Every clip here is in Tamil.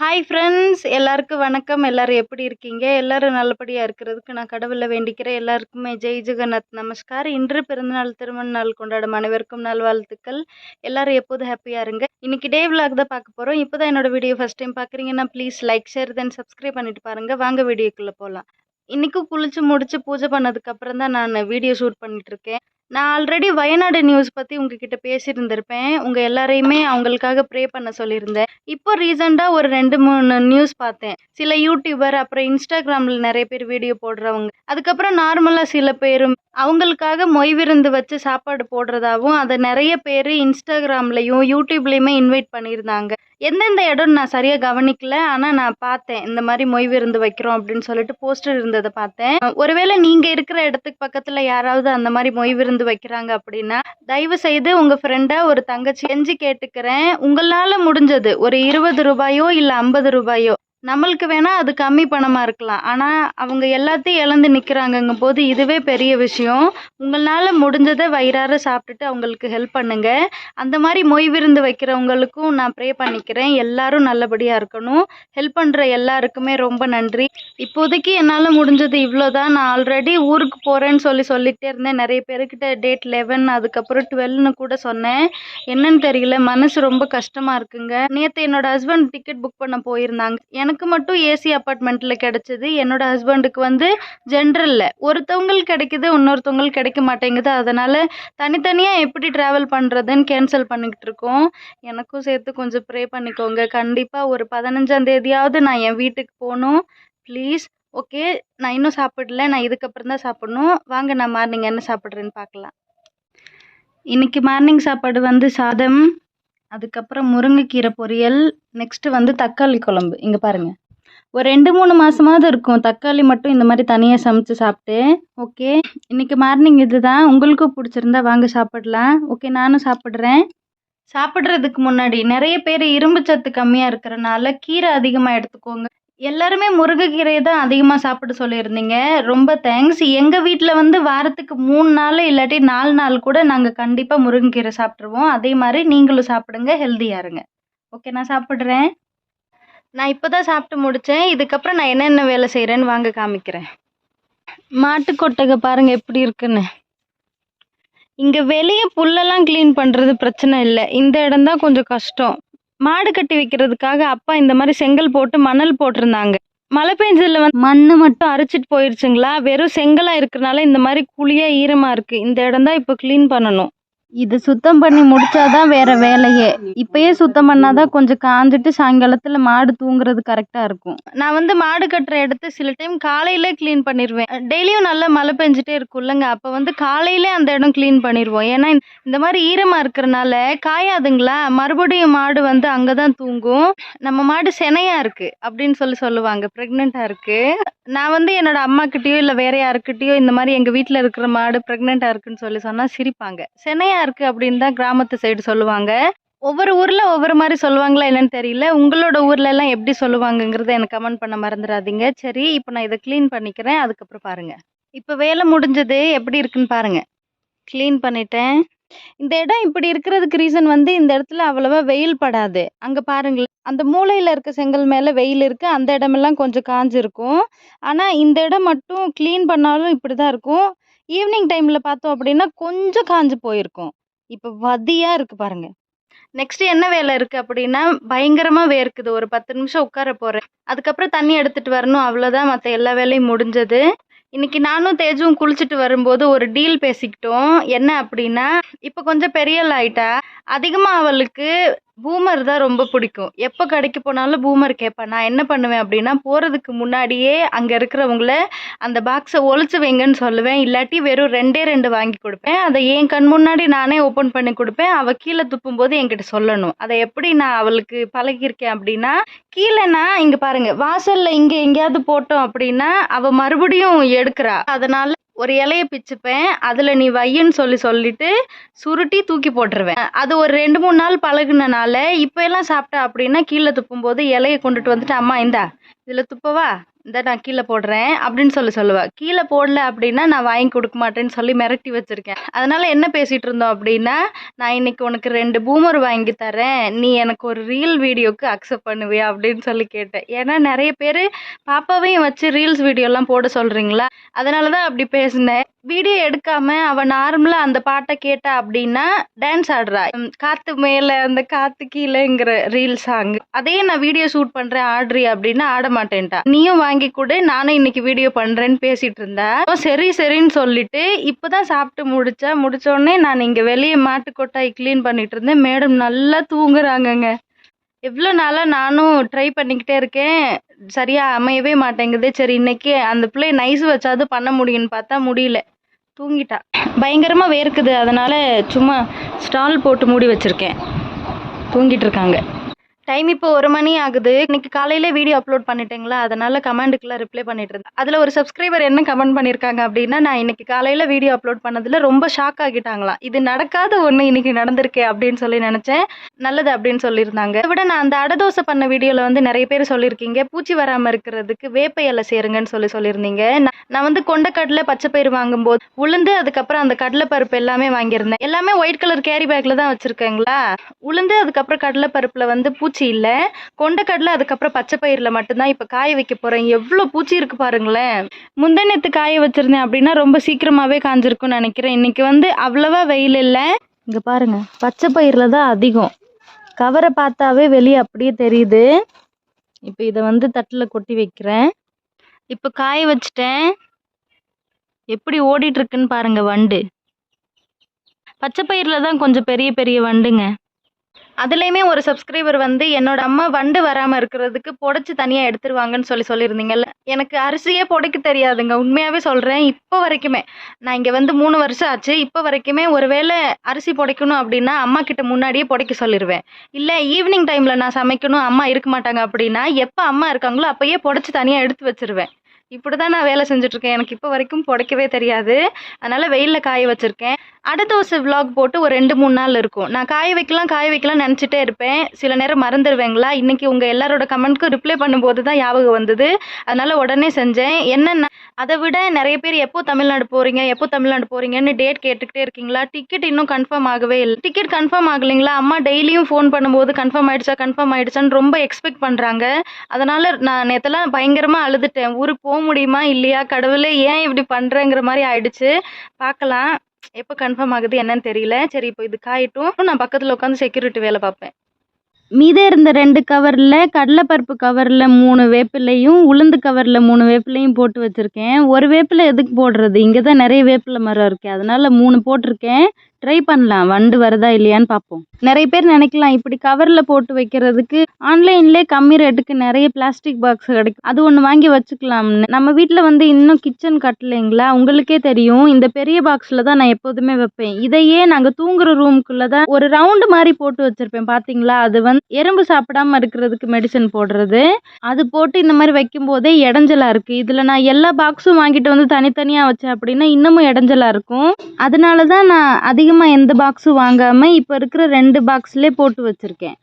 ஹாய் ஃப்ரெண்ட்ஸ் எல்லாருக்கும் வணக்கம். எல்லாரும் எப்படி இருக்கீங்க? எல்லாரும் நல்லபடியாக இருக்கிறதுக்கு நான் கடவுளில் வேண்டிக்கிறேன். எல்லாருக்குமே ஜெய் ஜெகநாத் நமஸ்கார். இன்று பிறந்தநாள் திருமண நாள் கொண்டாடும் அனைவருக்கும் நல்வாழ்த்துக்கள். எல்லாரும் எப்போதும் ஹாப்பியாக இருங்க? இன்னைக்கு டே vlog தான் பார்க்க போகிறோம் இப்போ தான் என்னோட வீடியோ ஃபஸ்ட் டைம் பார்க்குறீங்கன்னா please like share then subscribe பண்ணிட்டு பாருங்கள் வாங்க வீடியோக்குள்ளே போகலாம் இன்றைக்கும் குளிச்சு முடிச்சு பூஜை பண்ணதுக்கப்புறம் தான் நான் வீடியோ ஷூட் பண்ணிகிட்ருக்கேன் நான் ஆல்ரெடி வயநாடு நியூஸ் பற்றி உங்ககிட்ட பேசியிருந்திருப்பேன். உங்கள் எல்லாரையுமே அவங்களுக்காக ப்ரே பண்ண சொல்லியிருந்தேன். இப்போ ரீசெண்டாக ஒரு ரெண்டு மூணு நியூஸ் பார்த்தேன். சில யூடியூபர் அப்புறம் இன்ஸ்டாகிராமில் நிறைய பேர் வீடியோ போடுறவங்க. அதுக்கப்புறம் நார்மலாக சில பேரும் அவங்களுக்காக மொய் விருந்து வச்சு சாப்பாடு போடுறதாவும் அதை நிறைய பேர் இன்ஸ்டாகிராம்லேயும் யூடியூப்லேயுமே இன்வைட் பண்ணியிருந்தாங்க. எந்தெந்த இடம் நான் சரியாக கவனிக்கல ஆனால் நான் பார்த்தேன். இந்த மாதிரி மொய் விருந்து வைக்கிறோம் அப்படின்னு சொல்லிட்டு போஸ்டர் இருந்ததை பார்த்தேன். ஒருவேளை நீங்கள் இருக்கிற இடத்துக்கு பக்கத்தில் யாராவது அந்த மாதிரி மொய் விருந்து வைக்கிறாங்க அப்படின்னா தயவு செய்து உங்க ஃப்ரெண்டை ஒரு தங்கச்சி செஞ்சு கேட்டுக்கிறேன். உங்களால முடிஞ்சது. ஒரு இருபது ரூபாயோ இல்லை ஐம்பது ரூபாயோ. நம்மளுக்கு வேணால் அது கம்மி பணமாக இருக்கலாம். ஆனால் அவங்க எல்லாத்தையும் இழந்து நிற்கிறாங்கங்கும் போது இதுவே பெரிய விஷயம். உங்களால் முடிஞ்சதை வயிறார சாப்பிட்டுட்டு அவங்களுக்கு ஹெல்ப் பண்ணுங்க. அந்த மாதிரி மொய் விருந்து வைக்கிறவங்களுக்கும் நான் ப்ரே பண்ணிக்கிறேன். எல்லாரும் நல்லபடியாக இருக்கணும். ஹெல்ப் பண்ணுற எல்லாருக்குமே ரொம்ப நன்றி. இப்போதைக்கு என்னால் முடிஞ்சது இவ்வளோ தான் நான் ஆல்ரெடி ஊருக்கு போகிறேன்னு சொல்லி சொல்லிகிட்டே இருந்தேன். நிறைய பேர்கிட்ட டேட் லெவன் அதுக்கப்புறம் டுவெல்னு கூட சொன்னேன். என்னன்னு தெரியல. மனசு ரொம்ப கஷ்டமாக இருக்குங்க. நேற்று என்னோட ஹஸ்பண்ட் டிக்கெட் புக் பண்ண போயிருந்தாங்க. எனக்கு மட்டும் ஏசி அப்பார்ட்மெண்ட்டில் கிடச்சிது. என்னோட ஹஸ்பண்டுக்கு வந்து ஜென்ரலில் ஒருத்தவங்களுக்கு கிடைக்குது இன்னொருத்தவங்களுக்கு கிடைக்க மாட்டேங்குது. அதனால் தனித்தனியாக எப்படி ட்ராவல் பண்ணுறதுன்னு கேன்சல் பண்ணிக்கிட்டு இருக்கோம். எனக்கும் சேர்த்து கொஞ்சம் ப்ரே பண்ணிக்கோங்க. கண்டிப்பாக ஒரு பதினஞ்சாம் தேதியாவது நான் என் வீட்டுக்கு போகணும். ப்ளீஸ் ஓகே நான் இன்னும் சாப்பிடல. நான் இதுக்கப்புறம் தான் சாப்பிடணும். வாங்க நான் மார்னிங் என்ன சாப்பிட்றேன்னு பார்க்கலாம். இன்றைக்கி மார்னிங் சாப்பாடு வந்து சாதம் அதுக்கப்புறம் முருங்கைக்கீரை பொரியல் நெக்ஸ்ட்டு வந்து தக்காளி குழம்பு. இங்கே பாருங்கள் ஒரு ரெண்டு மூணு மாதமாவது இருக்கும். தக்காளி மட்டும் இந்த மாதிரி தனியாக சமைச்சு சாப்பிட்டு. ஓகே இன்றைக்கி மார்னிங் இதுதான். உங்களுக்கும் பிடிச்சிருந்தா வாங்க சாப்பிடலாம். ஓகே நானும் சாப்பிட்றேன். சாப்பிட்றதுக்கு முன்னாடி நிறைய பேர் இரும்பு சத்து கம்மியாக இருக்கிறனால கீரை அதிகமாக எடுத்துக்கோங்க. எல்லாருமே முருங்கைக்கீரையை தான் அதிகமாக சாப்பிட சொல்லியிருந்தீங்க. ரொம்ப தேங்க்ஸ் எங்கள் வீட்டில் வந்து வாரத்துக்கு மூணு நாள் இல்லாட்டி நாலு நாள் கூட நாங்கள் கண்டிப்பாக முருங்கைக்கீரை சாப்பிட்ருவோம் அதே மாதிரி நீங்களும் சாப்பிடுங்க ஹெல்த்தியாக இருங்க. ஓகே நான் சாப்பிட்றேன். நான் இப்போ தான் சாப்பிட்டு முடித்தேன் இதுக்கப்புறம் நான் என்னென்ன வேலை செய்கிறேன்னு வாங்க காமிக்கிறேன். மாட்டு கொட்டகை பாருங்கள் எப்படி இருக்குன்னு. இங்கே வெளியே புல்லெல்லாம் க்ளீன் பண்ணுறது பிரச்சனை இல்லை. இந்த இடம் தான் கொஞ்சம் கஷ்டம். மாடு கட்டி வைக்கிறதுக்காக அப்பா இந்த மாதிரி செங்கல் போட்டு மணல் போட்டிருந்தாங்க. மழை பெஞ்சதுல வந்து மண்ணு மட்டும் அரைச்சிட்டு போயிருச்சுங்களா? வெறும் செங்கலா இருக்கிறனால இந்த மாதிரி குழியா ஈரமா இருக்கு. இந்த இடம் தான் இப்போ க்ளீன் பண்ணணும். இது சுத்தம் பண்ணி முடிச்சாதான் வேற வேலையே. இப்பயே சுத்தம் பண்ணாதான் கொஞ்சம் காஞ்சிட்டு சாயங்காலத்துல மாடு தூங்குறது கரெக்டா இருக்கும். நான் வந்து மாடு கட்டுற இடத்த சில டைம் காலையில க்ளீன் பண்ணிடுவேன் டெய்லியும் நல்லா மழை பெஞ்சிட்டே இருக்கும்லங்க அப்ப வந்து காலையில அந்த இடம் க்ளீன் பண்ணிடுவோம் ஏன்னா இந்த- மாதிரி ஈரமா இருக்கிறனால காயாதுங்களா? மறுபடியும் மாடு வந்து அங்கதான் தூங்கும். நம்ம மாடு செனையா இருக்கு அப்படின்னு சொல்லி சொல்லுவாங்க. ப்ரெக்னெண்டா இருக்கு. நான் வந்து என்னோட அம்மா கிட்டயோ இல்ல வேற யாருக்கிட்டயோ இந்த மாதிரி எங்க வீட்டில் இருக்கிற மாடு ப்ரெக்னெண்டா இருக்குன்னு சொல்லி சொன்னா சிரிப்பாங்க. செனையா இருக்கு அப்படின்னு தான் கிராமத்து சைடு சொல்லுவாங்க. ஒவ்வொரு ஊர்ல ஒவ்வொரு மாதிரி சொல்லுவாங்களா என்னன்னு தெரியல. உங்களோட ஊர்ல எல்லாம் எப்படி சொல்லுவாங்கங்கிறத எனக்கு கமெண்ட் பண்ண மறந்துடாதீங்க. சரி இப்போ நான் இதை க்ளீன் பண்ணிக்கிறேன். அதுக்கப்புறம் பாருங்க. இப்போ வேலை முடிஞ்சது எப்படி இருக்குன்னு பாருங்க. க்ளீன் பண்ணிட்டேன். இந்த இடம் இப்படி இருக்கிறதுக்கு ரீசன் வந்து இந்த இடத்துல அவ்வளவா வெயில் படாது. அங்க பாருங்களேன். அந்த மூலையில் இருக்க செங்கல் மேல வெயில் இருக்கு. அந்த இடமெல்லாம் கொஞ்சம் காஞ்சிருக்கும். ஆனா இந்த இடம் மட்டும் க்ளீன் பண்ணாலும் இப்படிதான் இருக்கும். ஈவினிங் டைமில் பார்த்தோம் அப்படின்னா கொஞ்சம் காஞ்சு போயிருக்கும். இப்போ வதியாக இருக்குது பாருங்கள் நெக்ஸ்ட் என்ன வேலை இருக்கு அப்படின்னா பயங்கரமா வேர்க்குது. ஒரு பத்து நிமிஷம் உட்கார போறேன். அதுக்கப்புறம் தண்ணி எடுத்துட்டு வரணும். அவ்வளவுதான். மற்ற எல்லா வேலையும் முடிஞ்சது. இன்னைக்கு நானும் தேஜும் குளிச்சுட்டு வரும்போது ஒரு டீல் பேசிக்கிட்டோம். என்ன அப்படின்னா இப்போ கொஞ்சம் பெரியல் ஆயிட்டா அதிகமாக அவளுக்கு பூமர் தான் ரொம்ப பிடிக்கும். எப்போ கடைக்கு போனாலும் பூமர் கேட்பேன் நான் என்ன பண்ணுவேன் அப்படின்னா போகிறதுக்கு முன்னாடியே அங்கே இருக்கிறவங்கள அந்த பாக்ஸை ஒழிச்சு வைங்கன்னு சொல்லுவேன். இல்லாட்டி வெறும் ரெண்டே ரெண்டு வாங்கி கொடுப்பேன். அதை என் கண் முன்னாடி நானே ஓப்பன் பண்ணி கொடுப்பேன். அவள் கீழே துப்பும்போது என்கிட்ட சொல்லணும். அதை எப்படி நான் அவளுக்கு பழகியிருக்கேன் அப்படின்னா கீழேனா இங்க பாருங்க வாசல்ல இங்க எங்கேயாவது போட்டோம் அப்படின்னா அவ மறுபடியும் எடுக்கிறா. அதனால ஒரு இலைய பிச்சுப்பேன். அதுல நீ வையன்னு சொல்லி சொல்லிட்டு சுருட்டி தூக்கி போட்டுருவேன். அது ஒரு ரெண்டு மூணு நாள் பழகுனனால இப்ப எல்லாம் சாப்பிட்டா அப்படின்னா கீழே துப்பும்போது இலைய கொண்டுட்டு வந்துட்டு அம்மா இந்தா இதில் துப்பவா? இந்த நான் கீழே போடுறேன் அப்படின்னு சொல்லி சொல்லுவா. கீழே போடல அப்படின்னா நான் வாங்கி கொடுக்க மாட்டேன்னு சொல்லி மிரட்டி வச்சுருக்கேன். அதனால் என்ன பேசிகிட்டு இருந்தோம் அப்படின்னா நான் இன்னைக்கு உனக்கு ரெண்டு பூமர் வாங்கி தரேன் நீ எனக்கு ஒரு ரீல் வீடியோக்கு அக்செப்ட் பண்ணுவியா அப்படின்னு சொல்லி கேட்டேன். ஏன்னா நிறைய பேர் பாப்பாவையும் வச்சு ரீல்ஸ் வீடியோலாம் போட சொல்கிறீங்களா அதனால தான் அப்படி பேசினேன். வீடியோ எடுக்காம அவ நார்மலா அந்த பாட்டை கேட்டா அப்படின்னா டான்ஸ் ஆடுறா. காத்து மேல அந்த காத்து கீழேங்கிற ரீல் சாங் அதே நான் வீடியோ ஷூட் பண்றேன் ஆடுறி அப்படின்னா ஆட மாட்டேன்ட்டா. நீயும் வாங்கி கூட நானும் இன்னைக்கு வீடியோ பண்றேன்னு பேசிட்டு இருந்தா. சரி சரின்னு சொல்லிட்டு இப்பதான் சாப்பிட்டு முடிச்சா முடிச்ச உடனே நான் இங்க வெளியே மாட்டு கொட்டாய் க்ளீன் பண்ணிட்டு இருந்தேன். மேடம் நல்லா தூங்குறாங்கங்க. எவ்வளோ நாளாக நானும் ட்ரை பண்ணிக்கிட்டே இருக்கேன். சரியாக அமையவே மாட்டேங்குது. சரி இன்னைக்கு அந்த பிள்ளை நைஸ் வச்சாவது பண்ண முடியும்னு பார்த்தா முடியல. தூங்கிட்டா. பயங்கரமாக வேர்க்குது. அதனால் சும்மா ஸ்டால் போட்டு மூடி வச்சுருக்கேன். தூங்கிட்டு இருக்காங்க. டைம் இப்போ ஒரு மணி ஆகுது. இன்னைக்கு காலையில வீடியோ அப்லோட் பண்ணிட்டேங்களா? அதனால கமெண்ட்டுக்குலாம் ரிப்ளை பண்ணிட்டு இருந்தேன். அதில் ஒரு சப்ஸ்கிரைபர் என்ன கமெண்ட் பண்ணியிருக்காங்க அப்படின்னா நான் இன்னைக்கு காலையில வீடியோ அப்லோட் பண்ணதுல ரொம்ப ஷாக் ஆகிட்டாங்களாம். இது நடக்காத ஒன்று இன்னைக்கு நடந்திருக்கே அப்படின்னு சொல்லி நினைச்சேன். நல்லது அப்படின்னு சொல்லியிருந்தாங்க. அதை விட நான் அந்த அடதோசை பண்ண வீடியோவில் வந்து நிறைய பேர் சொல்லியிருக்கீங்க. பூச்சி வராமல் இருக்கிறதுக்கு வேப்ப இலை சேருங்கன்னு சொல்லி சொல்லியிருந்தீங்க. நான் வந்து வந்து கொண்டக்கடலை பச்சை பயிர் வாங்கும்போது உளுந்து அதுக்கப்புறம் அந்த கடலை பருப்பு எல்லாமே வாங்கியிருந்தேன். எல்லாமே ஒயிட் கலர் கேரி பேக்ல தான் வச்சிருக்கேங்களா? உளுந்து அதுக்கப்புறம் கடலை பருப்புல வந்து பூச்சி பூச்சி இல்லை. கொண்டக்கடலை அதுக்கப்புறம் பச்சை பயிரில் மட்டும்தான் இப்போ காய வைக்க போகிறேன் எவ்வளோ பூச்சி இருக்கு பாருங்களேன். முந்தினத்து காய வச்சிருந்தேன் அப்படின்னா ரொம்ப சீக்கிரமாகவே காஞ்சிருக்கும்னு நினைக்கிறேன். இன்னைக்கு வந்து அவ்வளவா வெயில் இல்லை. இங்கே பாருங்க பச்சை பயிரில் தான் அதிகம். கவரை பார்த்தாவே வெளியே அப்படியே தெரியுது. இப்போ இதை வந்து தட்டில் கொட்டி வைக்கிறேன். இப்போ காய வச்சிட்டேன். எப்படி ஓடிட்டு இருக்குன்னு பாருங்க வண்டு. பச்சை பயிரில் தான் கொஞ்சம் பெரிய பெரிய வண்டுங்க. அதுலேயுமே ஒரு சப்ஸ்கிரைபர் வந்து என்னோட அம்மா வண்டு வராமல் இருக்கிறதுக்கு புடைச்சி தனியாக எடுத்துருவாங்கன்னு சொல்லி சொல்லியிருந்தீங்கல்ல? எனக்கு அரிசியே புடைக்க தெரியாதுங்க. உண்மையாகவே சொல்கிறேன் இப்போ வரைக்குமே நான் இங்கே வந்து மூணு வருஷம் ஆச்சு. இப்போ வரைக்குமே ஒருவேளை அரிசி புடைக்கணும் அப்படின்னா அம்மா கிட்ட முன்னாடியே புடைக்க சொல்லிடுவேன் இல்லை ஈவினிங் டைமில் நான் சமைக்கணும் அம்மா இருக்க மாட்டாங்க அப்படின்னா எப்போ அம்மா இருக்காங்களோ அப்போயே புடைச்சி தனியாக எடுத்து வச்சிருவேன். இப்படி தான் நான் வேலை செஞ்சுட்ருக்கேன். எனக்கு இப்போ வரைக்கும் புடைக்கவே தெரியாது. அதனால் வெயிலில் காய வச்சுருக்கேன். அடுத்த ஒரு விலாக் போட்டு ஒரு ரெண்டு மூணு நாள் இருக்கும். நான் காய வைக்கலாம் காய வைக்கலாம் நினச்சிட்டே இருப்பேன். சில நேரம் மறந்துடுவேங்களா இன்னைக்கு உங்கள் எல்லாரோட கமெண்ட்க்கு ரிப்ளை பண்ணும்போது தான் ஞாபகம் வந்தது. அதனால உடனே செஞ்சேன். என்னென்ன அதை விட நிறைய பேர் எப்போ தமிழ்நாடு போகிறீங்க எப்போ தமிழ்நாடு போகிறீங்கன்னு டேட் கேட்டுக்கிட்டே இருக்கீங்களா? டிக்கெட் இன்னும் கன்ஃபார்ம் ஆகவே இல்லை. டிக்கெட் கன்ஃபார்ம் ஆகலைங்களா? அம்மா டெய்லியும் ஃபோன் பண்ணும்போது கன்ஃபார்ம் ஆயிடுச்சா கன்ஃபார்ம் ஆயிடுச்சான்னு ரொம்ப எக்ஸ்பெக்ட் பண்ணுறாங்க அதனால நான் நேற்றுலாம் பயங்கரமாக அழுதுட்டேன். ஊருக்கு முடியுமா? இல்லையா? கடவுளே ஏன் இப்படி பண்ணுறேங்கிற மாதிரி ஆயிடுச்சு. பார்க்கலாம் எப்போ கன்ஃபார்ம் ஆகுது என்னன்னு தெரியல. சரி இப்போ இது காயிட்டும். நான் பக்கத்தில் உட்காந்து செக்யூரிட்டி வேலை பார்ப்பேன். மீதம் இருந்த ரெண்டு கவரில் கடலைப்பருப்பு கவரில் மூணு வேப்பிலையும் உளுந்து கவரில் மூணு வேப்பிலையும் போட்டு வச்சுருக்கேன். ஒரு வேப்பிலை எதுக்கு போடுறது? இங்கே தான் நிறைய வேப்பிலை மரம் இருக்குது அதனால் மூணு போட்டிருக்கேன். ட்ரை பண்ணலாம். வண்டு வருதா இல்லையான்னு பார்ப்போம். நிறைய பேர் நினைக்கலாம் இப்படி கவரில் போட்டு வைக்கிறதுக்கு ஆன்லைன்லேயே கம்மி ரேட்டுக்கு நிறைய பிளாஸ்டிக் பாக்ஸ் கிடைக்கும். அது ஒன்று வாங்கி வச்சுக்கலாம்னு. நம்ம வீட்டில் வந்து இன்னும் கிச்சன் கட்டலைங்களா? உங்களுக்கே தெரியும். இந்த பெரிய பாக்ஸில் தான் நான் எப்போதுமே வைப்பேன். இதையே நாங்கள் தூங்குற ரூமுக்குள்ளே தான் ஒரு ரவுண்டு மாதிரி போட்டு வச்சுருப்பேன். பார்த்தீங்களா அது வந்து எறும்பு சாப்பிடாம இருக்கிறதுக்கு மெடிசன் போடுறது. அது போட்டு இந்த மாதிரி வைக்கும்போதே இடைஞ்சலாக இருக்குது இதில் நான் எல்லா பாக்ஸும் வாங்கிட்டு வந்து தனித்தனியாக வச்சேன் அப்படின்னா இன்னமும் இடைஞ்சலாக இருக்கும். அதனால தான் நான் அதிக அதிகமாக எந்த பாக்ஸும் வாங்காமல் இப்போ இருக்கிற ரெண்டு பாக்ஸ்லேயே போட்டு வச்சுருக்கேன்.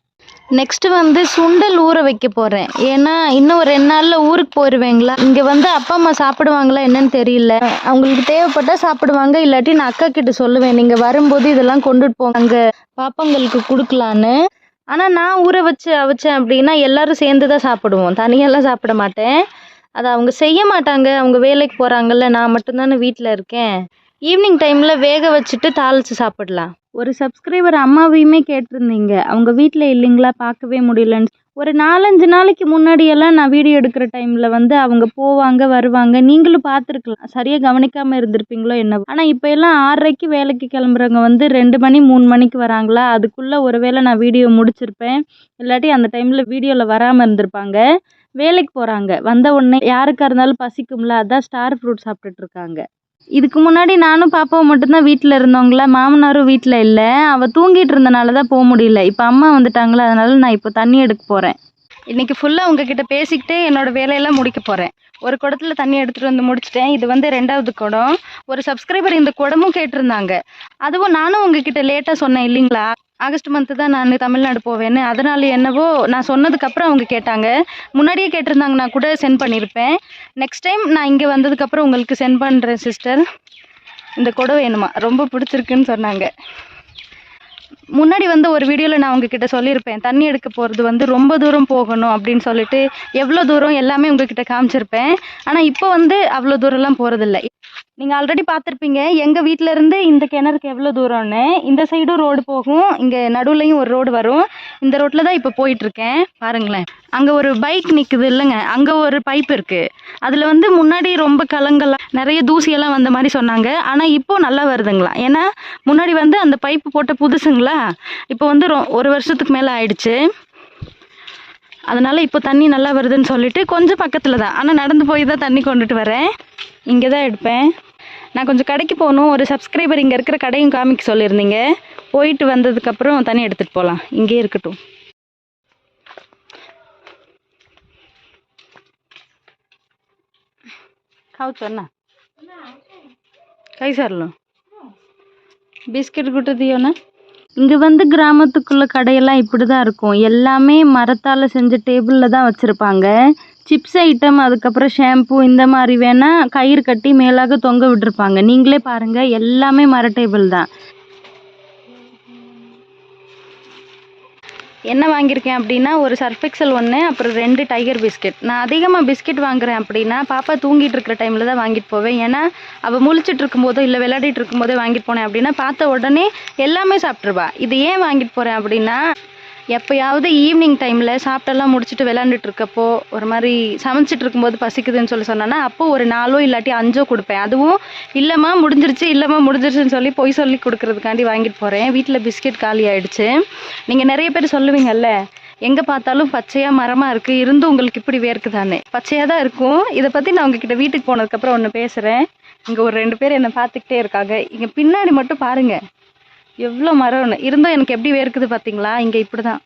நெக்ஸ்ட்டு வந்து சுண்டல் ஊற வைக்க போகிறேன் ஏன்னா இன்னும் ஒரு ரெண்டு நாளில் ஊருக்கு போயிடுவேங்களா இங்கே வந்து அப்பா அம்மா சாப்பிடுவாங்களா என்னன்னு தெரியல. அவங்களுக்கு தேவைப்பட்டால் சாப்பிடுவாங்க இல்லாட்டி நான் அக்கா கிட்ட சொல்லுவேன் நீங்கள் வரும்போது இதெல்லாம் கொண்டுட்டு போங்க அங்கே பாப்பாங்களுக்கு கொடுக்கலான்னு. ஆனால் நான் ஊற வச்சு அவிச்சேன் அப்படின்னா எல்லாரும் சேர்ந்து தான் சாப்பிடுவோம். தனியெல்லாம் சாப்பிட மாட்டேன். அதை அவங்க செய்ய மாட்டாங்க. அவங்க வேலைக்கு போகிறாங்கல்ல நான் மட்டும்தானே வீட்டில் இருக்கேன். ஈவினிங் டைமில் வேக வச்சுட்டு தாளித்து சாப்பிடலாம். ஒரு சப்ஸ்கிரைபர் அம்மாவையுமே கேட்டிருந்தீங்க. அவங்க வீட்டில் இல்லைங்களா? பார்க்கவே முடியலன்னு. ஒரு நாலஞ்சு நாளைக்கு முன்னாடியெல்லாம் நான் வீடியோ எடுக்கிற டைமில் வந்து அவங்க போவாங்க வருவாங்க. நீங்களும் பார்த்துருக்கலாம். சரியாக கவனிக்காமல் இருந்திருப்பீங்களோ என்ன ஆனால் இப்போ எல்லாம் ஆறரைக்கு வேலைக்கு கிளம்புறவங்க வந்து ரெண்டு மணி மூணு மணிக்கு வராங்களா? அதுக்குள்ளே ஒருவேளை நான் வீடியோ முடிச்சிருப்பேன். இல்லாட்டி அந்த டைமில் வீடியோவில் வராமல் இருந்திருப்பாங்க. வேலைக்கு போகிறாங்க வந்த உடனே யாருக்காக இருந்தாலும் பசிக்கும்ல? அதான் ஸ்டார் ஃப்ரூட் சாப்பிட்டுட்டு இருக்காங்க. இதுக்கு முன்னாடி நானும் பாப்பாவும் மட்டும்தான் வீட்டில் இருந்தவங்கள மாமனாரும் வீட்டில் இல்லை. அவள் தூங்கிட்டு இருந்தனால தான் போக முடியல. இப்போ அம்மா வந்துட்டாங்களா? அதனால நான் இப்போ தண்ணி எடுக்க போகிறேன் இன்னைக்கு ஃபுல்லாக உங்ககிட்ட பேசிக்கிட்டே என்னோட வேலையெல்லாம் முடிக்க போகிறேன் ஒரு குடத்துல தண்ணி எடுத்துகிட்டு வந்து முடிச்சிட்டேன். இது வந்து ரெண்டாவது குடம். ஒரு சப்ஸ்கிரைபர் இந்த குடமும் கேட்டிருந்தாங்க. அதுவும் நானும் உங்ககிட்ட லேட்டாக சொன்னேன் இல்லைங்களா? ஆகஸ்ட் மந்த்து தான் நான் தமிழ்நாடு போவேன்னு. அதனால் என்னவோ நான் சொன்னதுக்கப்புறம் அவங்க கேட்டாங்க. முன்னாடியே கேட்டிருந்தாங்கன்னா கூட சென்ட் பண்ணியிருப்பேன் நெக்ஸ்ட் டைம் நான் இங்கே வந்ததுக்கப்புறம் உங்களுக்கு சென்ட் பண்ணுறேன் சிஸ்டர் இந்த கொடை வேணுமா ரொம்ப பிடிச்சிருக்குன்னு சொன்னாங்க. முன்னாடி வந்து ஒரு வீடியோவில் நான் உங்ககிட்ட சொல்லியிருப்பேன் தண்ணி எடுக்க போகிறது வந்து ரொம்ப தூரம் போகணும் அப்படின்னு சொல்லிட்டு எவ்வளோ தூரம் எல்லாமே உங்ககிட்ட காமிச்சிருப்பேன். ஆனால் இப்போ வந்து அவ்வளோ தூரம்லாம் போகிறதில்ல நீங்கள் ஆல்ரெடி பார்த்துருப்பீங்க எங்கள் வீட்டில் இருந்து இந்த கிணறுக்கு எவ்வளோ தூரம்னு. இந்த சைடும் ரோடு போகும் இங்கே நடுவுலையும் ஒரு ரோடு வரும். இந்த ரோட்டில் தான் இப்போ போயிட்டுருக்கேன். பாருங்களேன். அங்கே ஒரு பைக் நிற்குது இல்லைங்க அங்கே ஒரு பைப் இருக்குது அதில் வந்து முன்னாடி ரொம்ப கலங்கலாம் நிறைய தூசியெல்லாம் வந்த மாதிரி சொன்னாங்க. ஆனால் இப்போ நல்லா வருதுங்களா? ஏன்னா முன்னாடி வந்து அந்த பைப்பு போட்ட புதுசுங்களா? இப்போ வந்து ரொ ஒரு வருஷத்துக்கு மேலே ஆயிடுச்சு. அதனால் இப்போ தண்ணி நல்லா வருதுன்னு சொல்லிட்டு கொஞ்சம் பக்கத்தில் தான். ஆனால் நடந்து போய் தான் தண்ணி கொண்டுட்டு வரேன். இங்கே தான் எடுப்பேன். நான் கொஞ்சம் கடைக்கு போகணும். ஒரு சப்ஸ்கிரைபர் இங்கே இருக்கிற கடையும் காமிக்க சொல்லியிருந்தீங்க. போயிட்டு வந்ததுக்கப்புறம் தண்ணி எடுத்துகிட்டு போகலாம் இங்கேயே இருக்கட்டும். கை છો பிஸ்கெட் કઈ સારું இங்கே வந்து கிராமத்துக்குள்ள கடையெல்லாம் இப்படி தான் இருக்கும். எல்லாமே மரத்தால் செஞ்ச டேபிளில் தான் வச்சுருப்பாங்க. சிப்ஸ் ஐட்டம் அதுக்கப்புறம் ஷாம்பு இந்த மாதிரி வேணால் கயிறு கட்டி மேலாக தொங்க விட்டுருப்பாங்க. நீங்களே பாருங்கள் எல்லாமே மர டேபிள் தான். என்ன வாங்கியிருக்கேன் அப்படின்னா ஒரு சர்ஃபெக்சல் ஒன்று அப்புறம் ரெண்டு டைகர் பிஸ்கெட் நான் அதிகமாக பிஸ்கெட் வாங்குறேன் அப்படின்னா பாப்பா தூங்கிட்டு இருக்கிற டைமில் தான் வாங்கிட்டு போவேன். ஏன்னா அவள் முழிச்சிட்டு இருக்கும்போதோ இல்லை விளையாடிட்டு இருக்கும்போதோ வாங்கிட்டு போனேன் அப்படின்னா பார்த்த உடனே எல்லாமே சாப்பிட்ருவா இது ஏன் வாங்கிட்டு போகிறேன் அப்படின்னா எப்போயாவது ஈவினிங் டைமில் சாப்பிட்டெல்லாம் முடிச்சுட்டு விளாண்டுட்டு இருக்கப்போ ஒரு மாதிரி சமைச்சிட்டு இருக்கும்போது பசிக்குதுன்னு சொல்லி சொன்னான்னா அப்போ ஒரு நாலோ இல்லாட்டி அஞ்சோ கொடுப்பேன். அதுவும் இல்லைம்மா முடிஞ்சிருச்சு இல்லைம்மா முடிஞ்சிருச்சுன்னு சொல்லி பொய் சொல்லி கொடுக்குறதுக்காண்டி வாங்கிட்டு போகிறேன் வீட்டில் பிஸ்கெட் காலி ஆயிடுச்சு. நீங்கள் நிறைய பேர் சொல்லுவீங்கல்ல எங்கே பார்த்தாலும் பச்சையாக மரமாக இருக்குது இருந்தும் உங்களுக்கு இப்படி வேர்க்குதானே பச்சையாக தான் இருக்கும். இதை பற்றி நான் உங்ககிட்ட வீட்டுக்கு போனதுக்கப்புறம் ஒன்று பேசுகிறேன் இங்கே ஒரு ரெண்டு பேர் என்னை பார்த்துக்கிட்டே இருக்காங்க. இங்கே பின்னாடி மட்டும் பாருங்கள் எவ்வளோ மரம்னு இருந்தும் எனக்கு எப்படி வேர்க்குது பார்த்தீங்களா இங்கே இப்படி தான்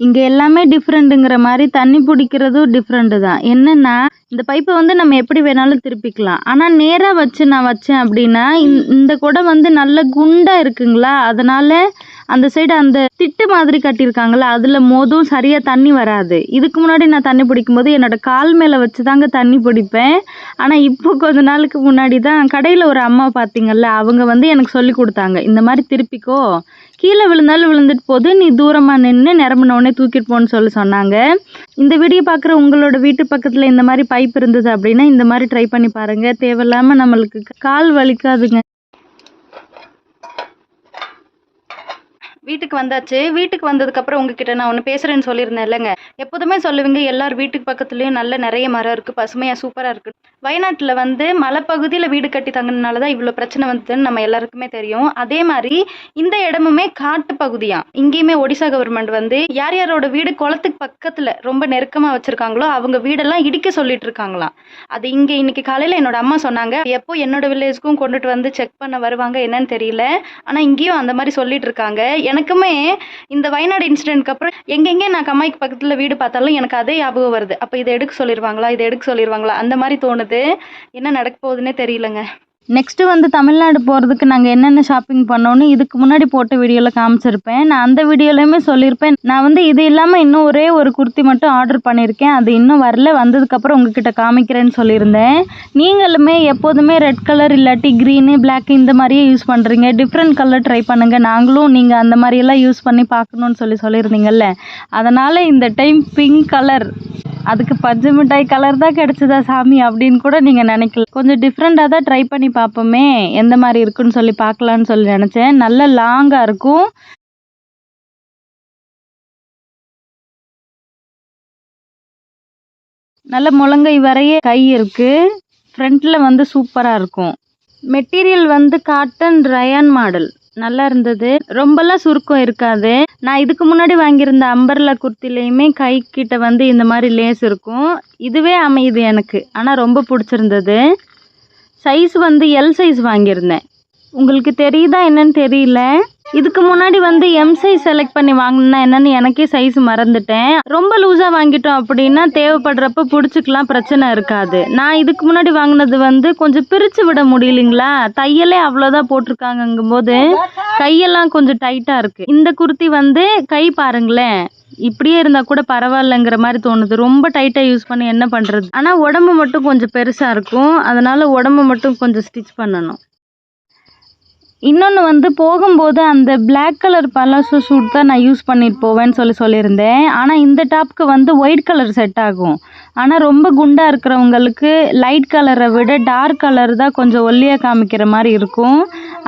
இங்கே எல்லாமே டிஃப்ரெண்ட்டுங்கிற மாதிரி தண்ணி பிடிக்கிறதும் டிஃப்ரெண்ட்டு தான். என்னென்னா இந்த பைப்பை வந்து நம்ம எப்படி வேணாலும் திருப்பிக்கலாம். ஆனால் நேராக வச்சு நான் வச்சேன் அப்படின்னா இந்த- இந்த குடம் வந்து நல்ல குண்டாக இருக்குங்களா? அதனால் அந்த சைடு அந்த திட்டு மாதிரி கட்டியிருக்காங்கல்ல அதில் மோதும் சரியாக தண்ணி வராது. இதுக்கு முன்னாடி நான் தண்ணி பிடிக்கும்போது என்னோட கால் மேலே வச்சு தாங்க தண்ணி பிடிப்பேன். ஆனால் இப்போ கொஞ்ச நாளுக்கு முன்னாடி தான் கடையில் ஒரு அம்மா பார்த்தீங்கல்ல அவங்க வந்து எனக்கு சொல்லி கொடுத்தாங்க இந்த மாதிரி திருப்பிக்கோ. கீழே விழுந்தாலும் விழுந்துட்டு போது நீ தூரமாக நின்று நிரம்பினோடனே தூக்கிட்டு போன்னு சொல்லி சொன்னாங்க. இந்த வீடியோ பார்க்குற உங்களோட வீட்டு பக்கத்தில் இந்த மாதிரி பைப் இருந்தது அப்படின்னா இந்த மாதிரி ட்ரை பண்ணி பாருங்கள் தேவையில்லாமல் நம்மளுக்கு கால் வலிக்காதுங்க. வீட்டுக்கு வந்தாச்சு. வீட்டுக்கு வந்ததுக்கப்புறம் உங்ககிட்ட நான் ஒன்று பேசுகிறேன்னு சொல்லியிருந்தேன் இல்லைங்க. எப்போதுமே சொல்லுவீங்க எல்லார் வீட்டுக்கு பக்கத்துலேயும் நல்ல நிறைய மரம் இருக்குது பசுமையாக சூப்பராக இருக்குது வயநாட்டில் வந்து மலைப்பகுதியில் வீடு கட்டி தங்கினால தான் இவ்வளோ பிரச்சனை வந்ததுன்னு நம்ம எல்லாருக்குமே தெரியும். அதே மாதிரி இந்த இடமுமே காட்டு பகுதியாக இங்கேயுமே ஒடிசா கவர்மெண்ட் வந்து யார் யாரோட வீடு குளத்துக்கு பக்கத்தில் ரொம்ப நெருக்கமாக வச்சுருக்காங்களோ அவங்க வீடெல்லாம் இடிக்க சொல்லிட்டு இருக்காங்களாம். அது இங்கே இன்னைக்கு காலையில் என்னோட அம்மா சொன்னாங்க எப்போ என்னோட வில்லேஜ்க்கும் கொண்டுட்டு வந்து செக் பண்ண வருவாங்க என்னன்னு தெரியல. ஆனால் இங்கேயும் அந்த மாதிரி சொல்லிட்டு இருக்காங்க. எனக்குமே இந்த வயநாடு இன்சிடென்ட்க்கு அப்புறம் எங்கெங்கே நான் கம்மாய்க்கு பக்கத்தில் வீடு பார்த்தாலும் எனக்கு அதே ஞாபகம் வருது. அப்போ இதை எடுக்க சொல்லிடுவாங்களா இதை எடுக்க சொல்லிடுவாங்களா அந்த மாதிரி தோணுது. என்ன நடக்க போகுதுன்னே தெரியலங்க. நெக்ஸ்ட்டு வந்து தமிழ்நாடு போகிறதுக்கு நாங்கள் என்னென்ன ஷாப்பிங் பண்ணோன்னு இதுக்கு முன்னாடி போட்ட வீடியோவில் காமிச்சிருப்பேன். நான் அந்த வீடியோலையுமே சொல்லியிருப்பேன். நான் வந்து இது இல்லாமல் இன்னும் ஒரே ஒரு குர்த்தி மட்டும் ஆர்டர் பண்ணியிருக்கேன். அது இன்னும் வரல. வந்ததுக்கப்புறம் உங்ககிட்ட காமிக்கிறேன்னு சொல்லியிருந்தேன். நீங்களுமே எப்போதுமே ரெட் கலர் இல்லாட்டி க்ரீனு பிளாக் இந்த மாதிரியே யூஸ் பண்ணுறீங்க டிஃப்ரெண்ட் கலர் ட்ரை பண்ணுங்கள் நாங்களும் நீங்கள் அந்த மாதிரியெல்லாம் யூஸ் பண்ணி பார்க்கணுன்னு சொல்லி சொல்லியிருந்தீங்கல்ல. அதனால் இந்த டைம் பிங்க் கலர் அதுக்கு பஞ்சு மிட்டாய் கலர் தான் கிடச்சதா சாமி அப்படின்னு கூட நீங்கள் நினைக்கல. கொஞ்சம் டிஃப்ரெண்ட்டாக தான் ட்ரை பண்ணி பார்ப்போமே. எந்த மாதிரி இருக்குன்னு சொல்லி பார்க்கலான்னு சொல்லி நினச்சேன். நல்ல லாங்காக இருக்கும். நல்ல முழங்கை வரைய கை இருக்குது ஃப்ரண்ட்டில் வந்து சூப்பராக இருக்கும். மெட்டீரியல் வந்து காட்டன் ரயான் மாடல் நல்லா இருந்தது. ரொம்பலாம் சுருக்கம் இருக்காது. நான் இதுக்கு முன்னாடி வாங்கியிருந்த அம்பர்லா குர்த்திலையுமே கை கிட்ட வந்து இந்த மாதிரி லேஸ் இருக்கும். இதுவே அமையுது எனக்கு. ஆனால் ரொம்ப பிடிச்சிருந்தது. சைஸ் வந்து எல் சைஸ் வாங்கியிருந்தேன். உங்களுக்கு தெரியுதா என்னன்னு தெரியல. இதுக்கு முன்னாடி வந்து எம் சைஸ் செலக்ட் பண்ணி வாங்கினா என்னன்னு எனக்கே சைஸ் மறந்துட்டேன். ரொம்ப லூஸாக வாங்கிட்டோம் அப்படின்னா தேவைப்படுறப்ப பிடிச்சிக்கலாம் பிரச்சனை இருக்காது. நான் இதுக்கு முன்னாடி வாங்கினது வந்து கொஞ்சம் பிரித்து விட முடியலைங்களா? தையலே அவ்வளோதான் போட்டிருக்காங்கங்கும் போது கையெல்லாம் கொஞ்சம் டைட்டாக இருக்குது இந்த குர்த்தி வந்து கை பாருங்களேன். இப்படியே இருந்தால் கூட பரவாயில்லைங்கிற மாதிரி தோணுது. ரொம்ப டைட்டாக யூஸ் பண்ணி என்ன பண்ணுறது ஆனால் உடம்பு மட்டும் கொஞ்சம் பெருசாக இருக்கும். அதனால் உடம்பு மட்டும் கொஞ்சம் ஸ்டிச் பண்ணணும். இன்னொன்று வந்து போகும்போது அந்த பிளாக் கலர் பலாசோ சூட் தான் நான் யூஸ் பண்ணிட்டு போவேன்னு சொல்லி சொல்லியிருந்தேன். ஆனால் இந்த டாப்க்கு வந்து ஒயிட் கலர் செட் ஆகும். ஆனால் ரொம்ப குண்டாக இருக்கிறவங்களுக்கு லைட் கலரை விட டார்க் கலர் தான் கொஞ்சம் ஒல்லியாக காமிக்கிற மாதிரி இருக்கும்.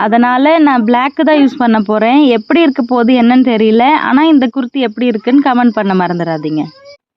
அதனால் நான் பிளாக்கு தான் யூஸ் பண்ண போகிறேன் எப்படி இருக்க போகுது என்னன்னு தெரியல. ஆனால் இந்த குர்த்தி எப்படி இருக்குன்னு கமெண்ட் பண்ண மறந்துடாதீங்க.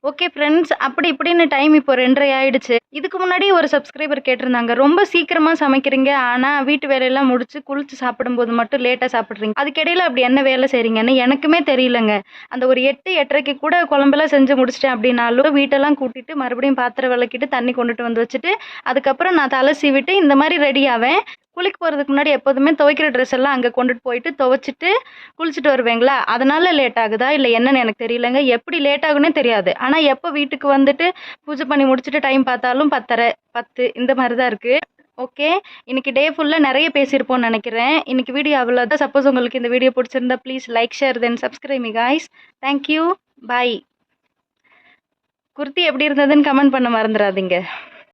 ஓகே ஃப்ரெண்ட்ஸ் அப்படி இப்படின்னு டைம் இப்போ ரெண்டரை ஆயிடுச்சு. இதுக்கு முன்னாடி ஒரு சப்ஸ்கிரைபர் கேட்டிருந்தாங்க. ரொம்ப சீக்கிரமாக சமைக்கிறீங்க ஆனால் வீட்டு வேலையெல்லாம் முடிச்சு குளிச்சு சாப்பிடும்போது மட்டும் லேட்டாக சாப்பிட்றீங்க. அதுக்கிடையில் அப்படி என்ன வேலை செய்கிறீங்கன்னு எனக்குமே தெரியலங்க. அந்த ஒரு எட்டு எட்டரைக்கு கூட குழம்பெல்லாம் செஞ்சு முடிச்சிட்டேன் அப்படின்னாலும் வீட்டெல்லாம் கூட்டிட்டு மறுபடியும் பாத்திரம் விளக்கிட்டு தண்ணி கொண்டுட்டு வந்து வச்சுட்டு அதுக்கப்புறம் நான் தலை சீவிட்டு இந்த மாதிரி ரெடி ஆவேன். குளிக்க போகிறதுக்கு முன்னாடி எப்போதுமே துவைக்கிற ட்ரெஸ் எல்லாம் அங்கே கொண்டுட்டு போயிட்டு துவைச்சிட்டு குளிச்சுட்டு வருவேங்களா? அதனால லேட் ஆகுதா? இல்லை என்னன்னு எனக்கு தெரியலங்க. எப்படி லேட் ஆகுன்னே தெரியாது. ஆனால் எப்போ வீட்டுக்கு வந்துட்டு பூஜை பண்ணி முடிச்சுட்டு டைம் பார்த்தாலும் பத்தரை பத்து இந்த மாதிரி தான் இருக்குது ஓகே இன்னைக்கு டே ஃபுல்லாக நிறைய பேசியிருப்போம்னு நினைக்கிறேன். இன்னைக்கு வீடியோ அவ்வளோதான் சப்போஸ் உங்களுக்கு இந்த வீடியோ பிடிச்சிருந்தா please like share then subscribe me guys thank you bye kurti எப்படி இருந்ததுன்னு கமெண்ட் பண்ண மறந்துடாதீங்க